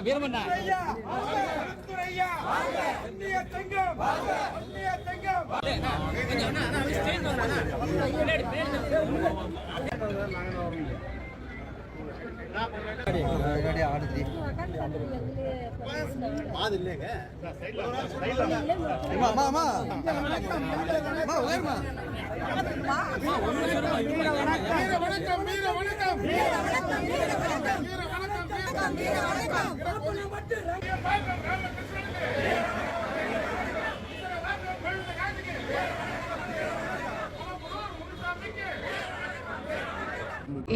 வீரமண்ணா. ஐயா கருத்துரையா இந்திய தங்கம் இந்திய தங்கம் வீர வணக்கம் வணக்கம். வணக்கம் வீர வணக்கம் வணக்கம்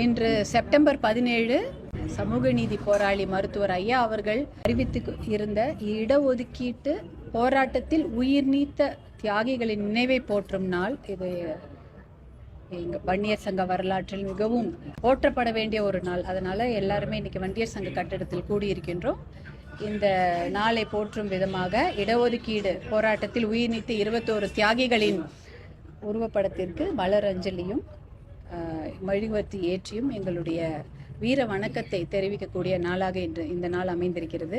இன்று செப்டம்பர் பதினேழு சமூக நீதி போராளி மருத்துவர் ஐயா அவர்கள் அறிவித்து இருந்த இடஒதுக்கீட்டு போராட்டத்தில் உயிர் நீத்த தியாகிகளின் நினைவை போற்றும் நாள் இது. எங்க வன்னியர் சங்க வரலாற்றில் மிகவும் போற்றப்பட வேண்டிய ஒரு நாள். அதனால எல்லாருமே இன்னைக்கு வன்னியர் சங்க கட்டிடத்தில் கூடியிருக்கின்றோம். இந்த நாளை போற்றும் விதமாக இடஒதுக்கீடு போராட்டத்தில் உயிர் நீத்த இருபத்தோரு தியாகிகளின் உருவப்படத்திற்கு மலர் அஞ்சலியும் ஆஹ், மெழுகுவர்த்தி ஏற்றியும் எங்களுடைய வீர வணக்கத்தை தெரிவிக்கக்கூடிய நாளாக இன்று இந்த நாள் அமைந்திருக்கிறது.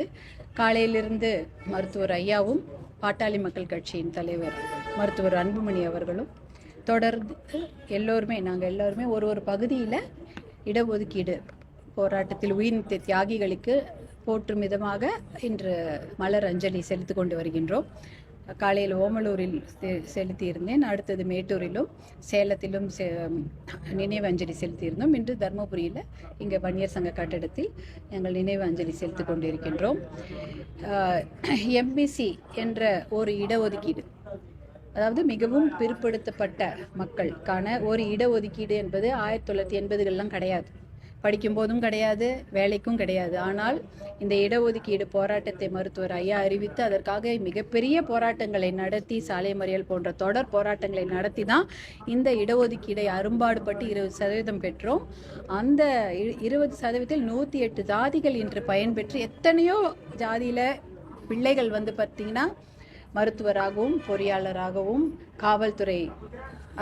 காலையிலிருந்து மருத்துவர் ஐயாவும் பாட்டாளி மக்கள் கட்சியின் தலைவர் மருத்துவர் அன்புமணி அவர்களும் தொடர்ந்து எல்லோருமே நாங்கள் எல்லோருமே ஒரு ஒரு பகுதியில் இடஒதுக்கீடு போராட்டத்தில் உயிர் தியாகிகளுக்கு போற்றும் விதமாக இன்று மலர் அஞ்சலி செலுத்தி கொண்டு வருகின்றோம். காலையில் ஓமலூரில் செ- செலுத்தியிருந்தேன். அடுத்தது மேட்டூரிலும் சேலத்திலும் செ- நினைவு அஞ்சலி செலுத்தியிருந்தோம். இன்று தருமபுரியில் இங்கே வன்னியர் சங்க கட்டடத்தில் எங்கள் நினைவு அஞ்சலி செலுத்திக் கொண்டிருக்கின்றோம். எம்பிசி என்ற ஒரு இடஒதுக்கீடு அதாவது மிகவும் பிற்படுத்தப்பட்ட மக்களுக்கான ஒரு இடஒதுக்கீடு என்பது ஆயிரத்தி தொள்ளாயிரத்தி எண்பதுகள்லாம் கிடையாது. படிக்கும் போதும் கிடையாது வேலைக்கும் கிடையாது. ஆனால் இந்த இடஒதுக்கீடு போராட்டத்தை மருத்துவர் ஐயா அறிவித்து அதற்காக மிகப்பெரிய போராட்டங்களை நடத்தி சாலை மறியல் போன்ற தொடர் போராட்டங்களை நடத்தி தான் இந்த இடஒதுக்கீடை அரும்பாடுபட்டு இருபது சதவீதம் பெற்றோம். அந்த இருபது சதவீதத்தில் நூற்றி எட்டு ஜாதிகள் இன்று பயன்பெற்று எத்தனையோ ஜாதியில் பிள்ளைகள் வந்து பார்த்தீங்கன்னா மருத்துவராகவும் பொறியாளராகவும் காவல்துறை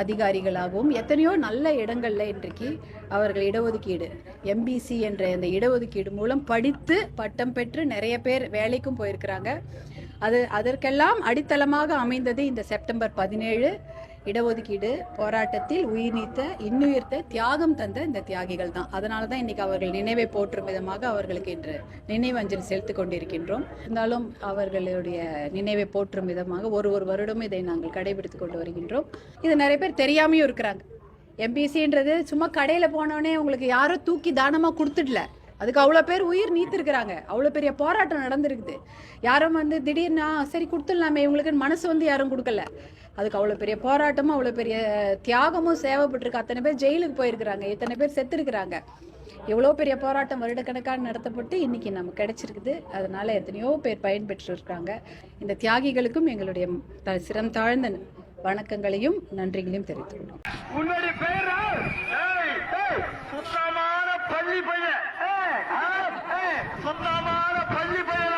அதிகாரிகளாகவும் எத்தனையோ நல்ல இடங்களில் இன்றைக்கு அவர்கள் இடஒதுக்கீடு எம்பிசி என்ற இந்த இடஒதுக்கீடு மூலம் படித்து பட்டம் பெற்று நிறைய பேர் வேலைக்கும் போயிருக்கிறாங்க. அது அதற்கெல்லாம் அடித்தளமாக அமைந்தது இந்த செப்டம்பர் பதினேழு. இடஒதுக்கீடு போராட்டத்தில் உயிர் நீத்த இன்னுயிர்த்த தியாகம் தந்த இந்த தியாகிகள் தான். அதனால தான் இன்னைக்கு அவர்கள் நினைவை போற்றும் விதமாக அவர்களுக்கு இன்று நினைவஞ்சலி செலுத்திக் கொண்டிருக்கின்றோம். இருந்தாலும் அவர்களுடைய நினைவை போற்றும் விதமாக ஒரு ஒரு வருடமும் இதை நாங்கள் கடைபிடித்துக் கொண்டு வருகின்றோம். இது நிறைய பேர் தெரியாமையும் இருக்கிறாங்க. எம்பிசின்றது சும்மா கடையில் போனோடனே உங்களுக்கு யாரும் தூக்கி தானமாக கொடுத்துடல. அதுக்கு அவ்வளோ பேர் உயிர் நீத்திருக்கிறாங்க. அவ்வளோ பெரிய போராட்டம் நடந்திருக்குது. யாரும் வந்து திடீர்னா சரி கொடுத்துடலாமே. இவங்களுக்கு மனசு வந்து யாரும் கொடுக்கல. அதுக்கு அவ்வளோ பெரிய போராட்டமும் அவ்வளோ பெரிய தியாகமும் சேவைப்பட்டிருக்கு. அத்தனை பேர் ஜெயிலுக்கு போயிருக்கிறாங்க. எத்தனை பேர் செத்துருக்குறாங்க. எவ்வளோ பெரிய போராட்டம் வருடக்கணக்கான நடத்தப்பட்டு இன்னைக்கு நம்ம கிடைச்சிருக்குது. அதனால எத்தனையோ பேர் பயன்பெற்றுருக்கிறாங்க. இந்த தியாகிகளுக்கும் எங்களுடைய த சிறம் தாழ்ந்த வணக்கங்களையும் நன்றிகளையும் தெரிவித்துக் கொள்ளும் பள்ளி பையன்.